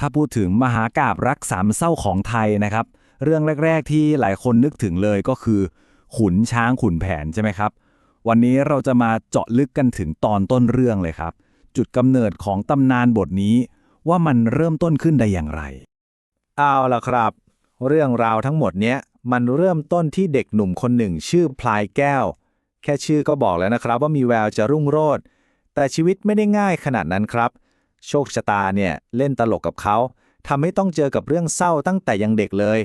ถ้าพูดถึงมหากาบรักสามเศร้าของไทยนะครับ เรื่องแรก ๆ ที่หลายคนนึกถึงเลยก็คือ ขุนช้างขุนแผนใช่ไหมครับ วันนี้เราจะมาเจาะลึกกันถึงตอนต้นเรื่องเลยครับ จุดกำเนิดของตำนานบทนี้ ว่ามันเริ่มต้นขึ้นได้อย่างไร เอาละครับ เรื่องราวทั้งหมดเนี้ยมันเริ่มต้นที่เด็กหนุ่มคนหนึ่งชื่อพลายแก้ว แค่ชื่อก็บอกแล้วนะครับว่ามีแววจะรุ่งโรจน์แต่ชีวิตไม่ได้ง่ายขนาดนั้นครับ โชคชะตาเนี่ยเล่นตลกกับเขาทำให้ต้องเจอกับเรื่องเศร้าตั้งแต่ยังเด็กเลย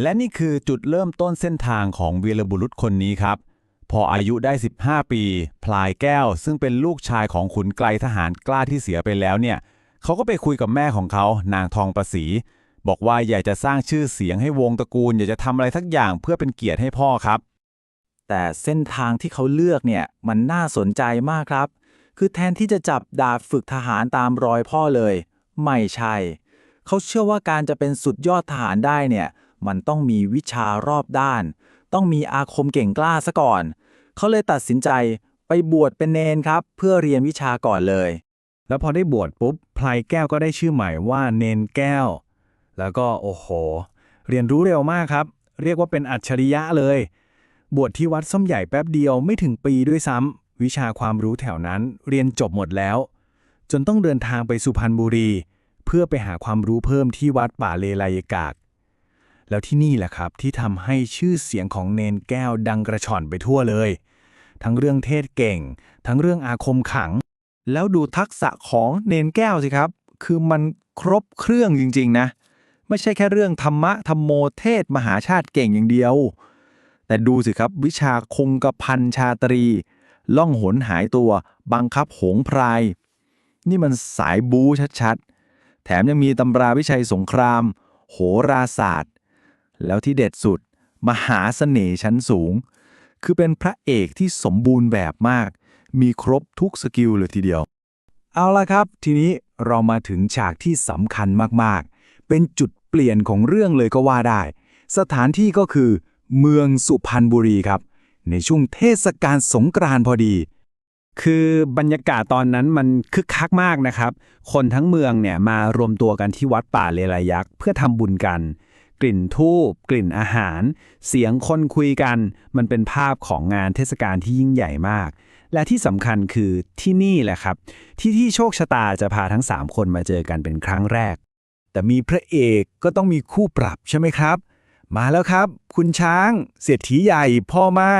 และนี่คือจุดเริ่มต้นเส้นทางของวีรบุรุษคนนี้ครับ พออายุได้ 15 ปี พลายแก้ว ซึ่งเป็นลูกชายของขุนไกลทหารกล้าที่เสียไปแล้วเนี่ยเขาก็ไปคุยกับแม่ของเขานางทองประสีบอกว่าอยากจะสร้างชื่อเสียงให้วงตระกูล อยากจะทำอะไรสักอย่างเพื่อเป็นเกียรติให้พ่อครับ แต่เส้นทางที่เขาเลือกเนี่ยมันน่าสนใจมากครับ คือแทนที่จะจับดาบฝึกทหารตามรอยพ่อเลย ไม่ใช่ เขาเชื่อว่าการจะเป็นสุดยอดทหารได้เนี่ย มันต้องมีวิชารอบด้าน ต้องมีอาคมเก่งกล้าซะก่อน เขาเลยตัดสินใจไปบวชเป็นเนนครับ เพื่อเรียนวิชาก่อนเลย แล้วพอได้บวชปุ๊บพลายแก้วก็ได้ชื่อใหม่ว่าเนนแก้ว แล้วก็โอ้โห เรียนรู้เร็วมากครับ เรียกว่าเป็นอัจฉริยะเลย บวชที่วัดส้มใหญ่แป๊บเดียวไม่ถึงปีด้วยซ้ำ วิชาความรู้แถวนั้นเรียนจบหมดแล้ว จนต้องเดินทางไปสุพรรณบุรี เพื่อไปหาความรู้เพิ่มที่วัดป่าเลไลยกาก แล้วที่นี่แหละครับที่ทำให้ชื่อเสียงของเนนแก้วดังกระชอนไปทั่วเลย ทั้งเรื่องเทศเก่ง ทั้งเรื่องอาคมขัง แล้วดูทักษะของเนนแก้วสิครับ คือมันครบเครื่องจริง ๆ นะ ไม่ใช่แค่เรื่องธรรมะธรรมโมเทศมหาชาติเก่งอย่างเดียว แต่ดูสิครับวิชาคงกระพันชาตรี ล่องหนหายตัว บังคับโหงพราย นี่มันสายบูชัดๆ แถมยังมีตำราวิชัยสงคราม โหราศาสตร์ แล้วที่เด็ดสุด มหาเสน่ห์ชั้นสูง คือเป็นพระเอกที่สมบูรณ์แบบมาก มีครบทุกสกิลเลยทีเดียว เอาละครับ ทีนี้เรามาถึงฉากที่สำคัญมากๆ เป็นจุดเปลี่ยนของเรื่องเลยก็ว่าได้ สถานที่ก็คือ เมืองสุพรรณบุรีครับ ในช่วงเทศกาลสงกรานต์พอดี คือบรรยากาศตอนนั้นมันคึกคักมากนะครับ คนทั้งเมืองเนี่ยมารวมตัวกันที่วัดป่าเลไลยักษ์เพื่อทำบุญกัน กลิ่นทูบกลิ่นอาหาร เสียงคนคุยกัน มันเป็นภาพของงานเทศกาลที่ยิ่งใหญ่มาก และที่สำคัญคือที่นี่แหละครับ ที่ที่โชคชะตาจะพาทั้ง 3 คนมาเจอกันเป็นครั้งแรก แต่มีพระเอกก็ต้องมีคู่ปรับใช่ไหมครับ มาแล้วครับ คุณช้างเศรษฐีใหญ่พ่อไม้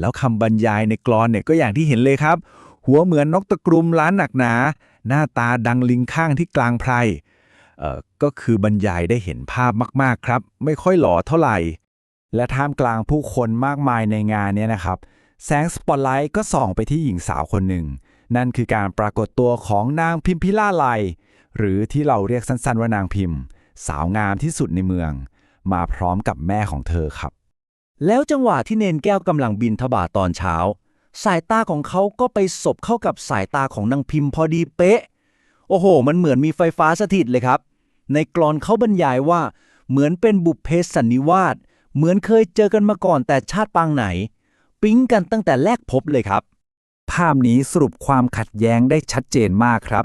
แล้วคำบรรยายในกลอนเนี่ยก็อย่างที่เห็นเลยครับ หัวเหมือนนกตะกรุมล้านหนักหนา หน้าตาดังลิงข้างที่กลางไพรเอ่อก็คือบรรยายได้เห็นภาพมากๆครับ ไม่ค่อยหล่อเท่าไหร่ และท่ามกลางผู้คนมากมายในงานเนี่ยนะครับ แสงสปอตไลท์ก็ส่องไปที่หญิงสาวคนหนึ่ง นั่นคือการปรากฏตัวของนางพิมพิล่าไลยหรือที่เราเรียกสั้นๆว่านางพิมพ์ สาวงามที่สุดในเมือง มาพร้อมกับแม่ของเธอครับ แล้วจังหวะที่เนนแก้วกำลังบินทบาทตอนเช้า สายตาของเขาก็ไปสบเข้ากับสายตาของนางพิมพ์พอดีเป๊ะ โอ้โห มันเหมือนมีไฟฟ้าสถิตเลยครับ ในกลอนเขาบรรยายว่า เหมือนเป็นบุพเพสันนิวาสเหมือนเคยเจอกันมาก่อนแต่ชาติปางไหน ปิ๊งกันตั้งแต่แรกพบเลยครับ ภาพนี้สรุปความขัดแย้งได้ชัดเจนมากครับ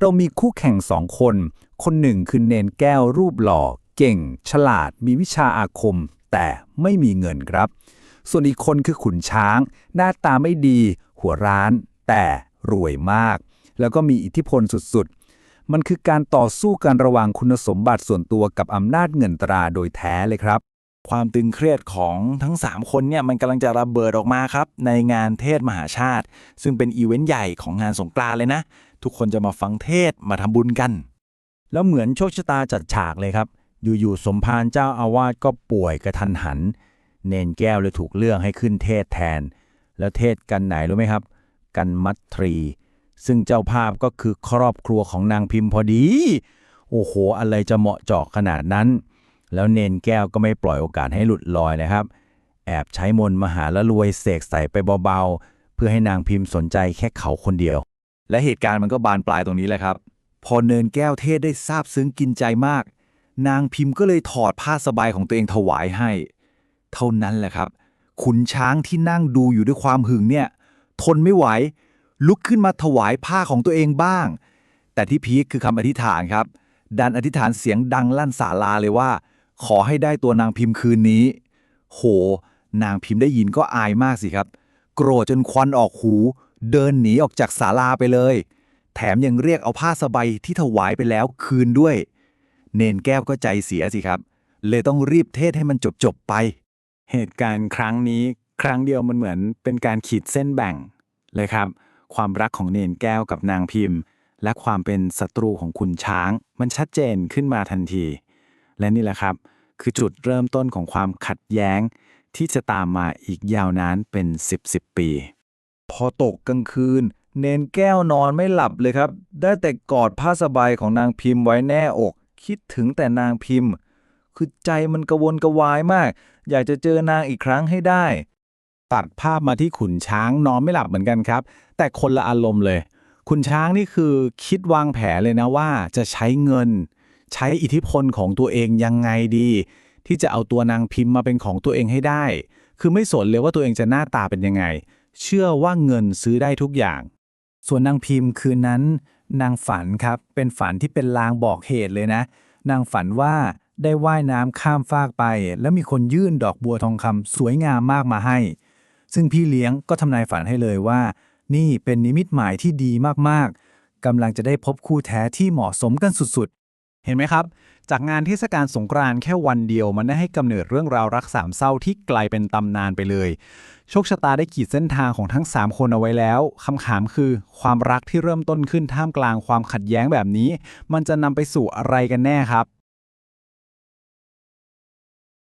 เรามีคู่แข่งสองคน คนหนึ่งคือเนนแก้วรูปหล่อ เก่ง ฉลาด มีวิชาอาคม แต่ไม่มีเงินครับ ส่วนอีกคนคือขุนช้าง หน้าตาไม่ดี หัวร้าน แต่รวยมาก แล้วก็มีอิทธิพลสุดๆ มันคือการต่อสู้กันระหว่างคุณสมบัติส่วนตัวกับอำนาจเงินตราโดยแท้เลยครับความตึงเครียดของทั้ง 3 คนเนี่ยมันกำลังจะระเบิดออกมาครับ ในงานเทศมหาชาติ ซึ่งเป็นอีเวนต์ใหญ่ของงานสงกรานต์เลยนะ ทุกคนจะมาฟังเทศมาทำบุญกัน แล้วเหมือนโชคชะตาจัดฉากเลยครับ อยู่ๆสมภารเจ้าอาวาสก็ป่วยกระทันหัน เนนแก้วเลยถูกเลือกให้ขึ้นเทศแทน แล้วเทศกันไหนรู้ไหมครับ กันมัตรี ซึ่งเจ้าภาพก็คือครอบครัวของนางพิมพ์พอดี โอ้โห อะไรจะเหมาะเจาะขนาดนั้น แล้วเนนแก้วก็ไม่ปล่อยโอกาสให้หลุดลอยนะครับ แอบใช้มนมหาละรวยเสกใส่ไปเบาๆ เพื่อให้นางพิมพ์สนใจแค่เขาคนเดียว และเหตุการณ์มันก็บานปลายตรงนี้แหละครับ พอเนินแก้วเทศได้ซาบซึ้งกินใจมาก นางพิมพ์ก็เลยถอดผ้าสบายของตัวเองถวายให้ เท่านั้นแหละครับ ขุนช้างที่นั่งดูอยู่ด้วยความหึงเนี่ย ทนไม่ไหว ลุกขึ้นมาถวายผ้าของตัวเองบ้าง แต่ที่พีคคือคำอธิษฐานครับ ดันอธิษฐานเสียงดังลั่นศาลาเลยว่า ขอให้ได้ตัวนางพิมพ์คืนนี้ โห นางพิมพ์ได้ยินก็อายมากสิครับ โกรธจนควันออกหู เดินหนีออกจากศาลาไปเลย แถมยังเรียกเอาผ้าสบายที่ถวายไปแล้วคืนด้วย เนนแก้วก็ใจเสียสิครับ เลยต้องรีบเทศให้มันจบๆไป เหตุการณ์ครั้งนี้ครั้งเดียวมันเหมือนเป็นการขีดเส้นแบ่งเลยครับ ความรักของเนนแก้วกับนางพิมพ์ และความเป็นศัตรูของคุณช้าง มันชัดเจนขึ้นมาทันที และนี่แหละครับ คือจุดเริ่มต้นของความขัดแย้ง ที่จะตามมาอีกยาวนานเป็น 10 10 ปี พอตกกลางคืน เนนแก้วนอนไม่หลับเลยครับ ได้แต่กอดผ้าสบายของนางพิมพ์ไว้แน่อก คิดถึงแต่นางพิมพ์ คือใจมันกระวนกระวายมาก อยากจะเจอนางอีกครั้งให้ได้ ตัดภาพมาที่ขุนช้างนอนไม่หลับเหมือนกันครับ แต่คนละอารมณ์เลย ขุนช้างนี่คือคิดวางแผนเลยนะว่าจะใช้เงิน ใช้อิทธิพลของตัวเองยังไงดี ที่จะเอาตัวนางพิมพ์มาเป็นของตัวเองให้ได้ คือไม่สนเลยว่าตัวเองจะหน้าตาเป็นยังไง เชื่อว่าเงินซื้อได้ทุกอย่าง ส่วนนางพิมพ์คืนนั้น นางฝันครับ เป็นฝันที่เป็นลางบอกเหตุเลยนะ นางฝันว่าได้ว่ายน้ำข้ามฟากไป แล้วมีคนยื่นดอกบัวทองคำสวยงามมากมาให้ ซึ่งพี่เลี้ยงก็ทำนายฝันให้เลยว่า นี่เป็นนิมิตหมายที่ดีมากๆกำลังจะได้พบคู่แท้ที่เหมาะสมกันสุดๆ เห็นไหมครับ จากงานเทศกาลสงกรานต์แค่วันเดียว มันได้ให้กำเนิดเรื่องราวรักสามเศร้าที่กลายเป็นตำนานไปเลย โชคชะตาได้ขีดเส้นทางของทั้ง 3 คนเอาไว้แล้วคำถามคือ ความรักที่เริ่มต้นขึ้นท่ามกลางความขัดแย้งแบบนี้ มันจะนำไปสู่อะไรกันแน่ครับ